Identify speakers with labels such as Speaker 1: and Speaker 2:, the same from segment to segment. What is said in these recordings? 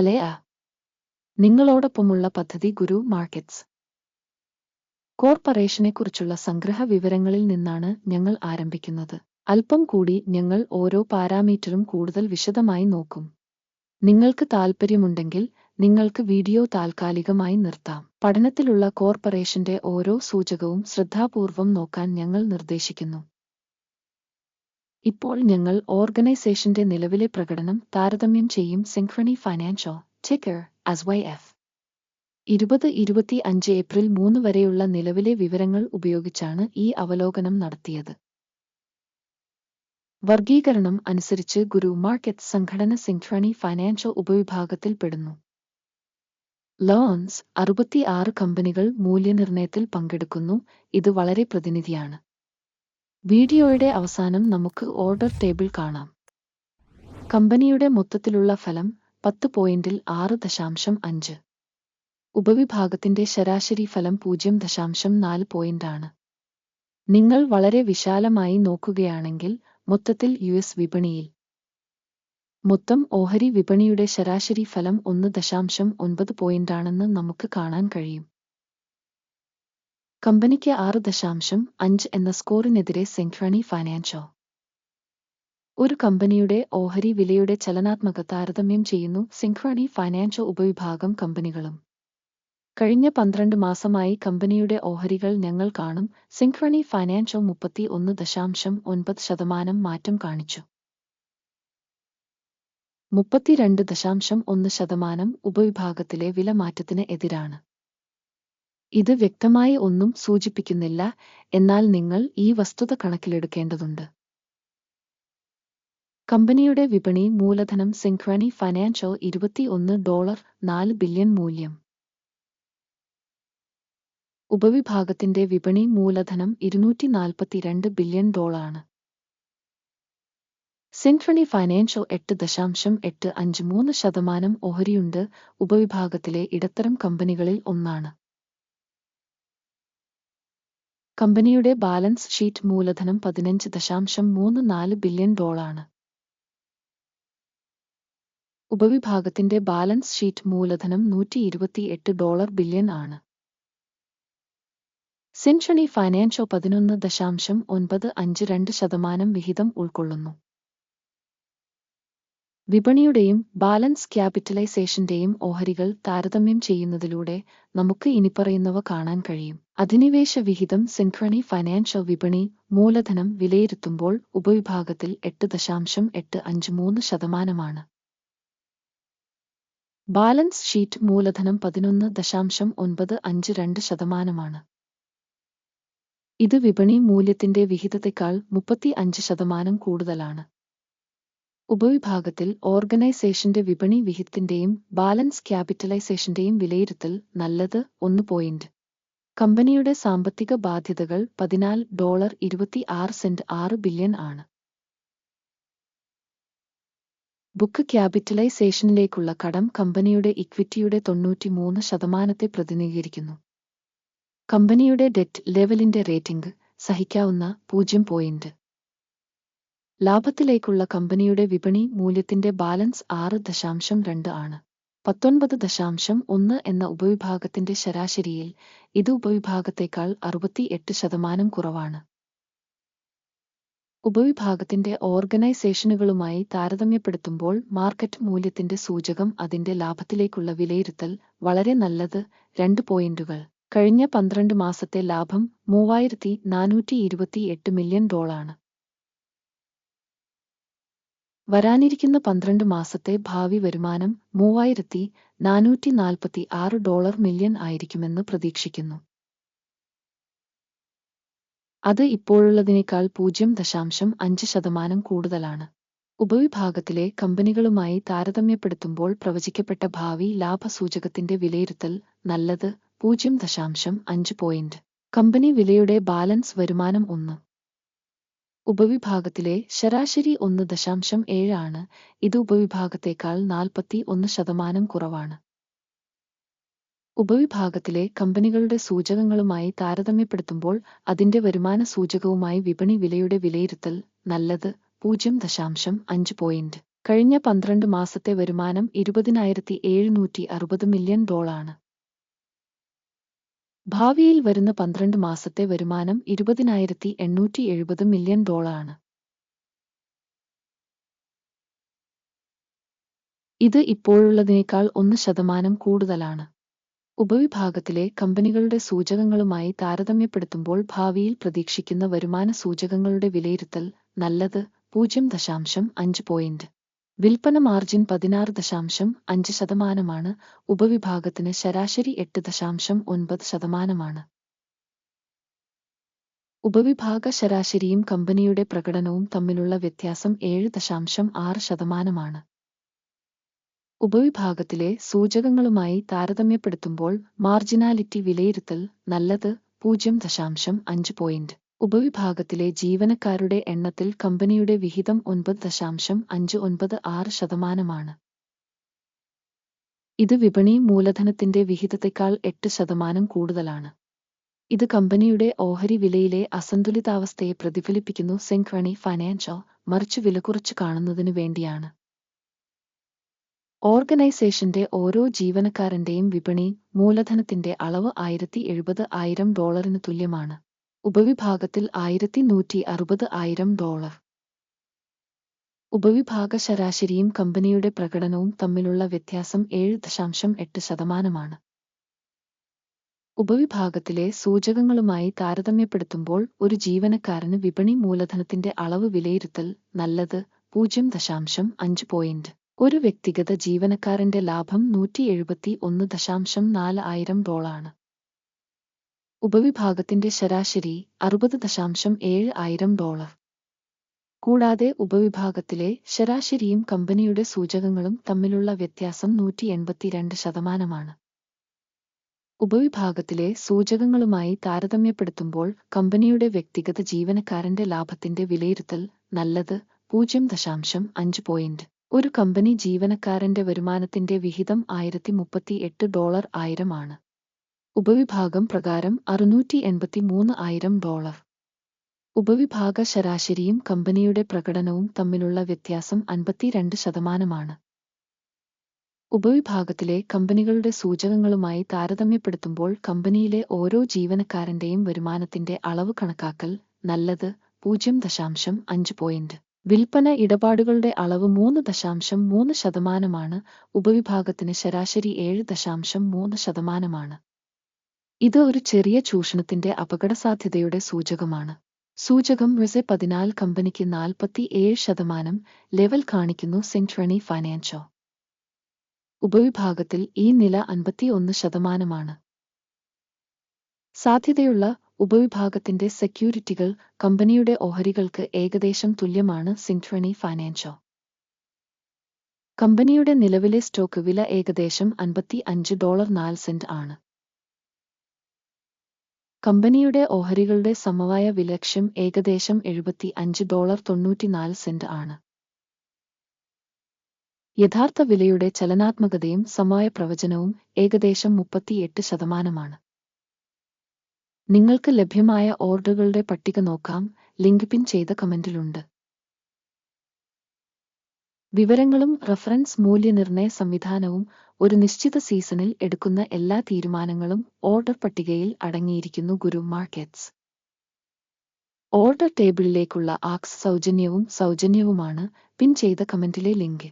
Speaker 1: ഹലേ ആ. നിങ്ങളോടൊപ്പമുള്ള പദ്ധതി ഗുരു മാർക്കറ്റ്സ്. കോർപ്പറേഷനെക്കുറിച്ചുള്ള സംഗ്രഹ വിവരങ്ങളിൽ നിന്നാണ് ഞങ്ങൾ ആരംഭിക്കുന്നത്. അല്പം കൂടി ഞങ്ങൾ ഓരോ പാരാമീറ്ററും കൂടുതൽ വിശദമായി നോക്കും. നിങ്ങൾക്ക് താൽപ്പര്യമുണ്ടെങ്കിൽ നിങ്ങൾക്ക് വീഡിയോ താൽക്കാലികമായി നിർത്താം. പഠനത്തിലുള്ള കോർപ്പറേഷന്റെ ഓരോ സൂചകവും ശ്രദ്ധാപൂർവം നോക്കാൻ ഞങ്ങൾ നിർദ്ദേശിക്കുന്നു. ഇപ്പോൾ ഞങ്ങൾ ഓർഗനൈസേഷന്റെ നിലവിലെ പ്രകടനം താരതമ്യം ചെയ്യും Synchrony financial ticker S Y F ഇരുപത് ഇരുപത്തി അഞ്ച് ഏപ്രിൽ മൂന്ന് വരെയുള്ള നിലവിലെ വിവരങ്ങൾ ഉപയോഗിച്ചാണ് ഈ അവലോകനം നടത്തിയത്. വർഗീകരണം അനുസരിച്ച് ഗുരു മാർക്കറ്റ് സംഘടന സിൻക്രണി ഫൈനാൻഷ്യൽ ഉപവിഭാഗത്തിൽ പെടുന്നു. ലോൺസ് അറുപത്തിയാറ് കമ്പനികൾ മൂല്യനിർണയത്തിൽ പങ്കെടുക്കുന്നു ഇത് വളരെ പ്രതിനിധിയാണ്. വീഡിയോയുടെ അവസാനം നമുക്ക് ഓർഡർ ടേബിൾ കാണാം. കമ്പനിയുടെ മൊത്തത്തിലുള്ള ഫലം പത്ത് പോയിന്റിൽ ആറ് ദശാംശം അഞ്ച്. ഉപവിഭാഗത്തിന്റെ ശരാശരി ഫലം പൂജ്യം ദശാംശം നാല് പോയിന്റാണ് നിങ്ങൾ വളരെ വിശാലമായി നോക്കുകയാണെങ്കിൽ മൊത്തത്തിൽ യു എസ് വിപണിയിൽ. മൊത്തം ഓഹരി വിപണിയുടെ ശരാശരി ഫലം ഒന്ന് ദശാംശം ഒൻപത് പോയിന്റാണെന്ന് നമുക്ക് കാണാൻ കഴിയും. കമ്പനിക്ക് ആറ് ദശാംശം അഞ്ച് എന്ന സ്കോറിനെതിരെ സെൻട്രണി ഫൈനാൻഷ്യൽ. ഒരു കമ്പനിയുടെ ഓഹരി വിലയുടെ ചലനാത്മക താരതമ്യം ചെയ്യുന്നു സിൻക്രണി ഫൈനാൻഷ്യൽ ഉപവിഭാഗം കമ്പനികളും. കഴിഞ്ഞ പന്ത്രണ്ട് മാസമായി കമ്പനിയുടെ ഓഹരികൾ ഞങ്ങൾ കാണും സിൻക്രണി ഫൈനാൻഷ്യൽ മുപ്പത്തി ഒന്ന് ദശാംശം ഒൻപത് ശതമാനം മാറ്റം കാണിച്ചു. മുപ്പത്തിരണ്ട് ദശാംശം ഒന്ന് ശതമാനം ഉപവിഭാഗത്തിലെ വില മാറ്റത്തിന് എതിരാണ്. ഇത് വ്യക്തമായി ഒന്നും സൂചിപ്പിക്കുന്നില്ല എന്നാൽ നിങ്ങൾ ഈ വസ്തുത കണക്കിലെടുക്കേണ്ടതുണ്ട്. കമ്പനിയുടെ വിപണി മൂലധനം സിൻക്രണി ഫൈനാൻഷ്യൽ ഇരുപത്തിയൊന്ന് ഡോളർ നാല് ബില്യൺ മൂല്യം. ഉപവിഭാഗത്തിന്റെ വിപണി മൂലധനം ഇരുന്നൂറ്റി നാൽപ്പത്തിരണ്ട് ബില്യൺ ഡോളാണ് സിൻഫണി ഫൈനാൻഷ്യൽ എട്ട് ദശാംശം എട്ട് അഞ്ച് മൂന്ന് ശതമാനം ഓഹരിയുണ്ട് ഉപവിഭാഗത്തിലെ ഇടത്തരം കമ്പനികളിൽ ഒന്നാണ്. കമ്പനിയുടെ ബാലൻസ് ഷീറ്റ് മൂലധനം പതിനഞ്ച് ദശാംശം മൂന്ന് നാല് ബില്യൺ ഡോളാണ്. ഉപവിഭാഗത്തിന്റെ ബാലൻസ് ഷീറ്റ് മൂലധനം നൂറ്റി ഇരുപത്തിയെട്ട് ഡോളർ ബില്യൺ ആണ്. സിൻഷണി ഫൈനാൻഷോ പതിനൊന്ന് ദശാംശം ഒൻപത് അഞ്ച് രണ്ട് ശതമാനം വിഹിതം ഉൾക്കൊള്ളുന്നു. വിപണിയുടെയും ബാലൻസ് ക്യാപിറ്റലൈസേഷന്റെയും ഓഹരികൾ താരതമ്യം ചെയ്യുന്നതിലൂടെ നമുക്ക് ഇനിപ്പറയുന്നവ കാണാൻ കഴിയും. അധിനിവേശ വിഹിതം സിൻക്രണി ഫൈനാൻഷ്യൽ വിപണി മൂലധനം വിലയിരുത്തുമ്പോൾ ഉപവിഭാഗത്തിൽ എട്ട് ദശാംശം എട്ട് അഞ്ച് മൂന്ന് ശതമാനമാണ്. ബാലൻസ് ഷീറ്റ് മൂലധനം പതിനൊന്ന് ദശാംശം ഒൻപത് അഞ്ച് രണ്ട് ശതമാനമാണ്. ഇത് വിപണി മൂല്യത്തിന്റെ വിഹിതത്തെക്കാൾ മുപ്പത്തി അഞ്ച് ശതമാനം കൂടുതലാണ്. ഉപവിഭാഗത്തിൽ ഓർഗനൈസേഷന്റെ വിപണി വിഹിത്തിന്റെയും ബാലൻസ് ക്യാപിറ്റലൈസേഷന്റെയും വിലയിരുത്തൽ നല്ലത് ഒന്ന് പോയിന്റ് കമ്പനിയുടെ സാമ്പത്തിക ബാധ്യതകൾ പതിനാല് ഡോളർ ഇരുപത്തി ആറ് സെന്റ് ആറ് ബില്യൺ ആണ്. ബുക്ക് ക്യാപിറ്റലൈസേഷനിലേക്കുള്ള കടം കമ്പനിയുടെ ഇക്വിറ്റിയുടെ തൊണ്ണൂറ്റിമൂന്ന് ശതമാനത്തെ പ്രതിനിധീകരിക്കുന്നു. കമ്പനിയുടെ ഡെറ്റ് ലെവലിന്റെ റേറ്റിംഗ് സഹിക്കാവുന്ന പൂജ്യം പോയിന്റ് ലാഭത്തിലേക്കുള്ള കമ്പനിയുടെ വിപണി മൂല്യത്തിന്റെ ബാലൻസ് ആറ് ദശാംശം രണ്ട് ആണ്. പത്തൊൻപത് ദശാംശം ഒന്ന് എന്ന ഉപവിഭാഗത്തിന്റെ ശരാശരിയിൽ ഇത് ഉപവിഭാഗത്തേക്കാൾ അറുപത്തിയെട്ട് ശതമാനം കുറവാണ്. ഉപവിഭാഗത്തിന്റെ ഓർഗനൈസേഷനുകളുമായി താരതമ്യപ്പെടുത്തുമ്പോൾ മാർക്കറ്റ് മൂല്യത്തിന്റെ സൂചകം അതിന്റെ ലാഭത്തിലേക്കുള്ള വിലയിരുത്തൽ വളരെ നല്ലത് രണ്ട് പോയിന്റുകൾ. കഴിഞ്ഞ പന്ത്രണ്ട് മാസത്തെ ലാഭം മൂവായിരത്തി നാനൂറ്റി ഇരുപത്തിയെട്ട് മില്യൺ ഡോളാണ്. വരാനിരിക്കുന്ന പന്ത്രണ്ട് മാസത്തെ ഭാവി വരുമാനം മൂവായിരത്തി നാനൂറ്റി നാൽപ്പത്തി ആറ് ഡോളർ മില്യൺ ആയിരിക്കുമെന്ന് പ്രതീക്ഷിക്കുന്നു. അത് ഇപ്പോഴുള്ളതിനേക്കാൾ പൂജ്യം ദശാംശം അഞ്ച് ശതമാനം കൂടുതലാണ്. ഉപവിഭാഗത്തിലെ കമ്പനികളുമായി താരതമ്യപ്പെടുത്തുമ്പോൾ പ്രവചിക്കപ്പെട്ട ഭാവി ലാഭസൂചകത്തിന്റെ വിലയിരുത്തൽ നല്ലത് പൂജ്യം ദശാംശം അഞ്ച് പോയിന്റ്. കമ്പനി വിലയുടെ ബാലൻസ് വരുമാനം ഒന്ന്. ഉപവിഭാഗത്തിലെ ശരാശരി ഒന്ന് ദശാംശം ഏഴ് ആണ് ഇത് ഉപവിഭാഗത്തേക്കാൾ നാൽപ്പത്തി ഒന്ന് ശതമാനം കുറവാണ്. ഉപവിഭാഗത്തിലെ കമ്പനികളുടെ സൂചകങ്ങളുമായി താരതമ്യപ്പെടുത്തുമ്പോൾ അതിന്റെ വരുമാന സൂചകവുമായി വിപണി വിലയുടെ വിലയിരുത്തൽ നല്ലത് പൂജ്യം ദശാംശം അഞ്ച് പോയിന്റ്. കഴിഞ്ഞ പന്ത്രണ്ട് മാസത്തെ വരുമാനം ഇരുപതിനായിരത്തി എഴുന്നൂറ്റി അറുപത് മില്യൺ ഡോളാണ്. ഭാവിയിൽ വരുന്ന പന്ത്രണ്ട് മാസത്തെ വരുമാനം ഇരുപതിനായിരത്തി എണ്ണൂറ്റി എഴുപത് മില്യൺ ഡോളറാണ് ഇത് ഇപ്പോഴുള്ളതിനേക്കാൾ ഒന്ന് ശതമാനം കൂടുതലാണ്. ഉപവിഭാഗത്തിലെ കമ്പനികളുടെ സൂചകങ്ങളുമായി താരതമ്യപ്പെടുത്തുമ്പോൾ ഭാവിയിൽ പ്രതീക്ഷിക്കുന്ന വരുമാന സൂചകങ്ങളുടെ വിലയിരുത്തൽ നല്ലത് പൂജ്യം ദശാംശം അഞ്ച് പോയിന്റ് വിൽപ്പന മാർജിൻ പതിനാറ് ദശാംശം അഞ്ച് ശതമാനമാണ് ഉപവിഭാഗത്തിന് ശരാശരി എട്ട് ദശാംശം ഒൻപത് ശതമാനമാണ്. ഉപവിഭാഗ ശരാശരിയും കമ്പനിയുടെ പ്രകടനവും തമ്മിലുള്ള വ്യത്യാസം ഏഴ് ദശാംശം ആറ് ശതമാനമാണ്. ഉപവിഭാഗത്തിലെ സൂചകങ്ങളുമായി താരതമ്യപ്പെടുത്തുമ്പോൾ മാർജിനാലിറ്റി വിലയിരുത്തൽ നല്ലത് പൂജ്യം ദശാംശം അഞ്ച് പോയിന്റ്. ഉപവിഭാഗത്തിലെ ജീവനക്കാരുടെ എണ്ണത്തിൽ കമ്പനിയുടെ വിഹിതം ഒൻപത് ദശാംശം അഞ്ച് ഒൻപത് ആറ് ശതമാനമാണ്. ഇത് വിപണി മൂലധനത്തിന്റെ വിഹിതത്തെക്കാൾ എട്ട് ശതമാനം കൂടുതലാണ്. ഇത് കമ്പനിയുടെ ഓഹരി വിലയിലെ അസന്തുലിതാവസ്ഥയെ പ്രതിഫലിപ്പിക്കുന്നു. സെങ്ക്വണി ഫൈനാൻഷ്യൽ മറിച്ച് വില കുറച്ച് കാണുന്നതിനു വേണ്ടിയാണ്. ഓർഗനൈസേഷന്റെ ഓരോ ജീവനക്കാരന്റെയും വിപണി മൂലധനത്തിന്റെ അളവ് ആയിരത്തി എഴുപത് ആയിരം ഡോളറിന് തുല്യമാണ്. ഉപവിഭാഗത്തിൽ ആയിരത്തി നൂറ്റി അറുപത് ആയിരം ഡോളർ. ഉപവിഭാഗ ശരാശരിയും കമ്പനിയുടെ പ്രകടനവും തമ്മിലുള്ള വ്യത്യാസം ഏഴ് ദശാംശം എട്ട് ശതമാനമാണ്. ഉപവിഭാഗത്തിലെ സൂചകങ്ങളുമായി താരതമ്യപ്പെടുത്തുമ്പോൾ ഒരു ജീവനക്കാരന് വിപണി മൂലധനത്തിന്റെ അളവ് വിലയിരുത്തൽ നല്ലത് പൂജ്യം ദശാംശം അഞ്ച് പോയിന്റ് ഒരു വ്യക്തിഗത ജീവനക്കാരന്റെ ലാഭം നൂറ്റി എഴുപത്തി ഒന്ന് ദശാംശം നാല് ആയിരം ഡോളാണ് ഉപവിഭാഗത്തിന്റെ ശരാശരി അറുപത് ദശാംശം ഏഴ് ആയിരം ഡോളർ. കൂടാതെ ഉപവിഭാഗത്തിലെ ശരാശരിയും കമ്പനിയുടെ സൂചകങ്ങളും തമ്മിലുള്ള വ്യത്യാസം നൂറ്റി എൺപത്തിരണ്ട് ശതമാനമാണ്. ഉപവിഭാഗത്തിലെ സൂചകങ്ങളുമായി താരതമ്യപ്പെടുത്തുമ്പോൾ കമ്പനിയുടെ വ്യക്തിഗത ജീവനക്കാരന്റെ ലാഭത്തിന്റെ വിലയിരുത്തൽ നല്ലത് പൂജ്യം ദശാംശം അഞ്ച് പോയിന്റ്. ഒരു കമ്പനി ജീവനക്കാരന്റെ വരുമാനത്തിന്റെ വിഹിതം ആയിരത്തി മുപ്പത്തി എട്ട് ഡോളർ ആയിരമാണ്. ഉപവിഭാഗം പ്രകാരം അറുന്നൂറ്റി എൺപത്തി മൂന്ന് ആയിരം ഡോളർ. ഉപവിഭാഗ ശരാശരിയും കമ്പനിയുടെ പ്രകടനവും തമ്മിലുള്ള വ്യത്യാസം അൻപത്തിരണ്ട് ശതമാനമാണ്. ഉപവിഭാഗത്തിലെ കമ്പനികളുടെ സൂചകങ്ങളുമായി താരതമ്യപ്പെടുത്തുമ്പോൾ കമ്പനിയിലെ ഓരോ ജീവനക്കാരന്റെയും വരുമാനത്തിന്റെ അളവ് കണക്കാക്കൽ നല്ലത് പൂജ്യം ദശാംശം അഞ്ച് പോയിന്റ്. വിൽപ്പന ഇടപാടുകളുടെ അളവ് മൂന്ന് ദശാംശം മൂന്ന് ശതമാനമാണ്. ഉപവിഭാഗത്തിന് ശരാശരി ഏഴ് ദശാംശം മൂന്ന് ശതമാനമാണ്. ഇത് ഒരു ചെറിയ ചൂഷണത്തിന്റെ അപകടസാധ്യതയുടെ സൂചകമാണ്. സൂചകം റിസെ പതിനാല് കമ്പനിക്ക് നാൽപ്പത്തി ഏഴ് ശതമാനം ലെവൽ കാണിക്കുന്നു സെൻട്രണി ഫൈനാൻഷോ ഉപവിഭാഗത്തിൽ ഈ നില അൻപത്തിയൊന്ന് ശതമാനമാണ്. സാധ്യതയുള്ള ഉപവിഭാഗത്തിന്റെ സെക്യൂരിറ്റികൾ കമ്പനിയുടെ ഓഹരികൾക്ക് ഏകദേശം തുല്യമാണ് സിൻട്രണി ഫൈനാൻഷോ കമ്പനിയുടെ നിലവിലെ സ്റ്റോക്ക് വില ഏകദേശം അൻപത്തി അഞ്ച് ഡോളർ നാല് സെന്റ് ആണ്. കമ്പനിയുടെ ഓഹരികളുടെ സമവായ വിലക്ഷ്യം ഏകദേശം എഴുപത്തി അഞ്ച് ഡോളർ തൊണ്ണൂറ്റിനാല് സെന്റ് ആണ്. യഥാർത്ഥ വിലയുടെ ചലനാത്മകതയും സമവായ പ്രവചനവും ഏകദേശം മുപ്പത്തിയെട്ട് ശതമാനമാണ്. നിങ്ങൾക്ക് ലഭ്യമായ ഓർഡറുകളുടെ പട്ടിക നോക്കാം ലിങ്ക് പിൻ ചെയ്ത കമന്റിലുണ്ട്. വിവരങ്ങളും റഫറൻസ് മൂല്യനിർണയ സംവിധാനവും ഒരു നിശ്ചിത സീസണിൽ എടുക്കുന്ന എല്ലാ തീരുമാനങ്ങളും ഓർഡർ പട്ടികയിൽ അടങ്ങിയിരിക്കുന്നു ഗുരു മാർക്കറ്റ്സ്. ഓർഡർ ടേബിളിലേക്കുള്ള ആക്സ് സൗജന്യവും സൗജന്യവുമാണ് പിൻ ചെയ്ത കമന്റിലെ ലിങ്ക്.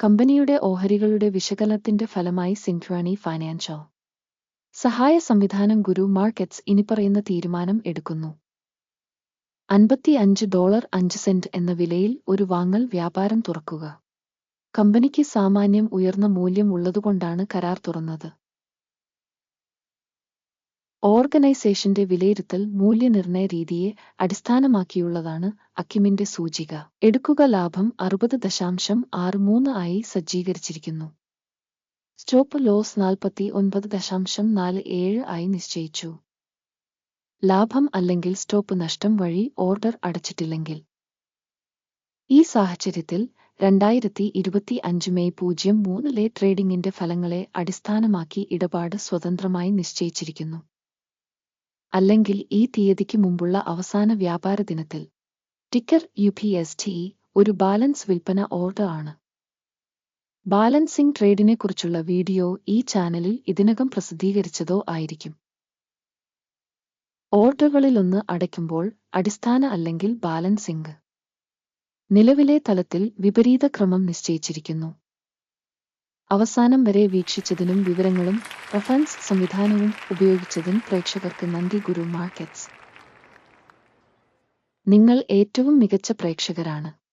Speaker 1: കമ്പനിയുടെ ഓഹരികളുടെ വിശകലനത്തിന്റെ ഫലമായി സിൻഖ്വാണി ഫൈനാൻഷോ സഹായ സംവിധാനം ഗുരു മാർക്കറ്റ്സ് ഇനിപ്പറയുന്ന തീരുമാനം എടുക്കുന്നു. അൻപത്തി അഞ്ച് ഡോളർ അഞ്ച് സെന്റ് എന്ന വിലയിൽ ഒരു വാങ്ങൽ വ്യാപാരം തുറക്കുക. കമ്പനിക്ക് സാമാന്യം ഉയർന്ന മൂല്യം ഉള്ളതുകൊണ്ടാണ് കരാർ തുറന്നത്. ഓർഗനൈസേഷന്റെ വിലയിരുത്തൽ മൂല്യനിർണയ രീതിയെ അടിസ്ഥാനമാക്കിയുള്ളതാണ് അക്കിമിന്റെ സൂചിക. എടുക്കുക ലാഭം അറുപത് ദശാംശം ആറ് മൂന്ന് ആയി സജ്ജീകരിച്ചിരിക്കുന്നു. സ്റ്റോപ്പ് ലോസ് നാൽപ്പത്തി ഒൻപത് ദശാംശം നാല് ഏഴ് ആയി നിശ്ചയിച്ചു. ലാഭം അല്ലെങ്കിൽ സ്റ്റോപ്പ് നഷ്ടം വഴി ഓർഡർ അടച്ചിട്ടില്ലെങ്കിൽ. ഈ സാഹചര്യത്തിൽ രണ്ടായിരത്തി ഇരുപത്തി അഞ്ച് മെയ് പൂജ്യം മൂന്നിലെ ട്രേഡിംഗിന്റെ ഫലങ്ങളെ അടിസ്ഥാനമാക്കി ഇടപാട് സ്വതന്ത്രമായി നിശ്ചയിച്ചിരിക്കുന്നു. അല്ലെങ്കിൽ ഈ തീയതിക്ക് മുമ്പുള്ള അവസാന വ്യാപാര ദിനത്തിൽ. Ticker U P S T ഒരു ബാലൻസ് വിൽപ്പന ഓർഡർ ആണ്. ബാലൻസിംഗ് ട്രേഡിനെക്കുറിച്ചുള്ള വീഡിയോ ഈ ചാനലിൽ ഇതിനകം പ്രസിദ്ധീകരിച്ചതോ ആയിരിക്കും. ഓർഡറുകളിലൊന്ന് അടയ്ക്കുമ്പോൾ അടിസ്ഥാന അല്ലെങ്കിൽ ബാലൻസിംഗ്. നിലവിലെ തലത്തിൽ വിപരീത ക്രമം നിശ്ചയിച്ചിരിക്കുന്നു. അവസാനം വരെ വീക്ഷിച്ചതിനും വിവരങ്ങളും റഫറൻസ് സംവിധാനവും ഉപയോഗിച്ചതിന് പ്രേക്ഷകർക്ക് നന്ദി ഗുരു മാർക്കറ്റ്സ്. നിങ്ങൾ ഏറ്റവും മികച്ച പ്രേക്ഷകരാണ്.